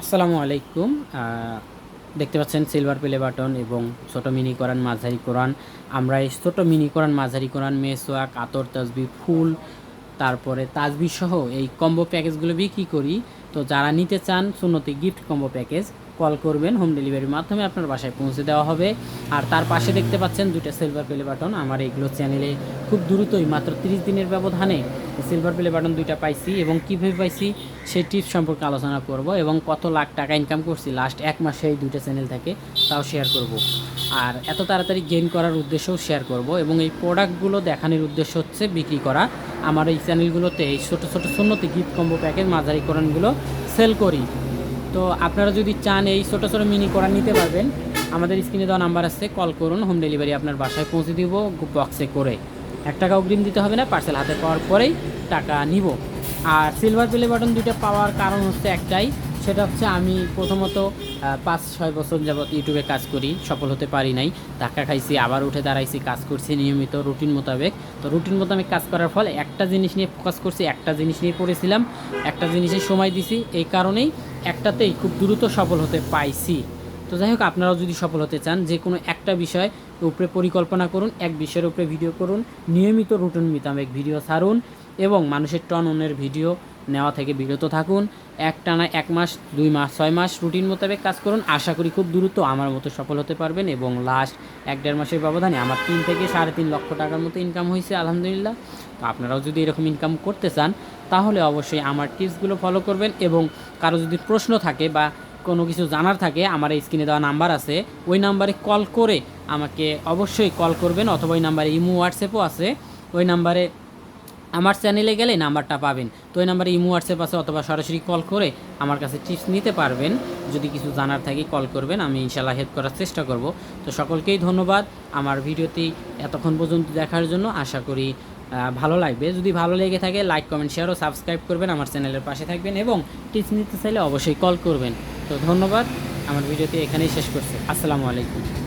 আসসালামু আলাইকুম। দেখতে পাচ্ছেন সিলভার প্লে বাটন এবং ছোট মিনি কোরআন মাঝারি কোরআন আমরা এই ছোট মিনি কোরআন মাঝারি কোরআন মেসোয়া কাতর তাজবি, ফুল, তারপরে তাজবি সহ এই কম্বো প্যাকেজগুলো বিক্রি করি। তো যারা নিতে চান সুন্নতি গিফট কম্বো প্যাকেজ কল করবেন হোম ডেলিভারির মাধ্যমে আপনার বাসায় পৌঁছে দেওয়া হবে। আর তার পাশে দেখতে পাচ্ছেন দুইটা সিলভার প্লে বাটন আমার এইগুলো চ্যানেলে খুব দ্রুতই মাত্র তিরিশ দিনের ব্যবধানে সিলভার প্লে বাটন দুইটা পাইছি এবং কীভাবে পাইছি সেই টিপস সম্পর্কে আলোচনা করব এবং কত লাখ টাকা ইনকাম করছি লাস্ট এক মাসে এই দুইটা চ্যানেল থেকে, তাও শেয়ার করব। আর এত তাড়াতাড়ি গেইন করার উদ্দেশ্যও শেয়ার করব এবং এই প্রোডাক্টগুলো দেখানোর উদ্দেশ্য হচ্ছে বিক্রি করা। আমার এই চ্যানেলগুলোতে এই ছোটো ছোটো সুন্নতি গিফট কম্বো প্যাকেজ মাঝারি কোরআনগুলো সেল করি। তো আপনারা যদি চান এই ছোটো ছোটো মিনি করা নিতে পারবেন, আমাদের স্ক্রিনে দেওয়া নাম্বার আছে, কল করুন হোম ডেলিভারি আপনার বাসায় পৌঁছে দিব বক্সে করে। এক টাকা অগ্রিম দিতে হবে না পার্সেল হাতে পাওয়ার পরেই টাকা নিব। আর সিলভার প্লে বাটন দুইটা পাওয়ার কারণ হচ্ছে একটাই সেটা হচ্ছে আমি প্রথমত পাঁচ, ছয় বছর যাবত ইউটিউবে কাজ করি, সফল হতে পারি নাই। ধাক্কা খাইছি, আবার উঠে দাঁড়াইছি, কাজ করছি নিয়মিত রুটিন মোতাবেক। তো রুটিন মোতাবেক কাজ করার ফলে একটা জিনিস নিয়ে ফোকাস করছি, একটা জিনিস নিয়ে পড়েছিলাম, একটা জিনিসে সময় দিছি, এই কারণেই একটাতেই খুব দ্রুত সফল হতে পাইছি। তো যাই হোক, আপনারাও যদি সফল হতে চান, যে কোনো একটা বিষয় উপরে পরিকল্পনা করুন, এক বিষয়ের উপরে ভিডিও করুন, নিয়মিত রুটিন মোতাবেক ভিডিও ছাড়ুন এবং মানুষের টন টননের ভিডিও নেওয়া থেকে বিরত থাকুন। এক টানা এক মাস, দুই মাস, ছয় মাস রুটিন মোতাবেক কাজ করুন। আশা করি খুব দ্রুত আমার মতো সফল হতে পারবেন এবং লাস্ট এক দেড় মাসের ব্যবধানে আমার তিন থেকে সাড়ে তিন লক্ষ টাকার মতো ইনকাম হয়েছে, আলহামদুলিল্লাহ। তো আপনারাও যদি এরকম ইনকাম করতে চান, তাহলে অবশ্যই আমার টিপসগুলো ফলো করবেন এবং কারও যদি প্রশ্ন থাকে বা কোনো কিছু জানার থাকে, আমার এই স্ক্রিনে দেওয়া নাম্বার আছে। ওই নাম্বারে কল করে আমাকে অবশ্যই কল করবেন অথবা ওই নাম্বারে ইমো হোয়াটসঅ্যাপও আছে। ওই নাম্বারে আমার চ্যানেলে গেলে নাম্বারটা পাবেন। তো ওই নাম্বারে ইমো, হোয়াটসঅ্যাপ আছে অথবা সরাসরি কল করে আমার কাছে টিপস নিতে পারবেন। যদি কিছু জানার থাকে কল করবেন, আমি ইনশাল্লাহ হেল্প করার চেষ্টা করব। তো সকলকেই ধন্যবাদ আমার ভিডিওটি এতক্ষণ পর্যন্ত দেখার জন্য। আশা করি ভালো লাগবে। যদি ভালো লেগে থাকে লাইক কমেন্ট শেয়ার ও সাবস্ক্রাইব করবেন আমার চ্যানেলের পাশে থাকবেন এবং টিপস নিতে চাইলে অবশ্যই কল করবেন। তো ধন্যবাদ, আমার ভিডিওটি এখানেই শেষ করছে। আসসালামু আলাইকুম।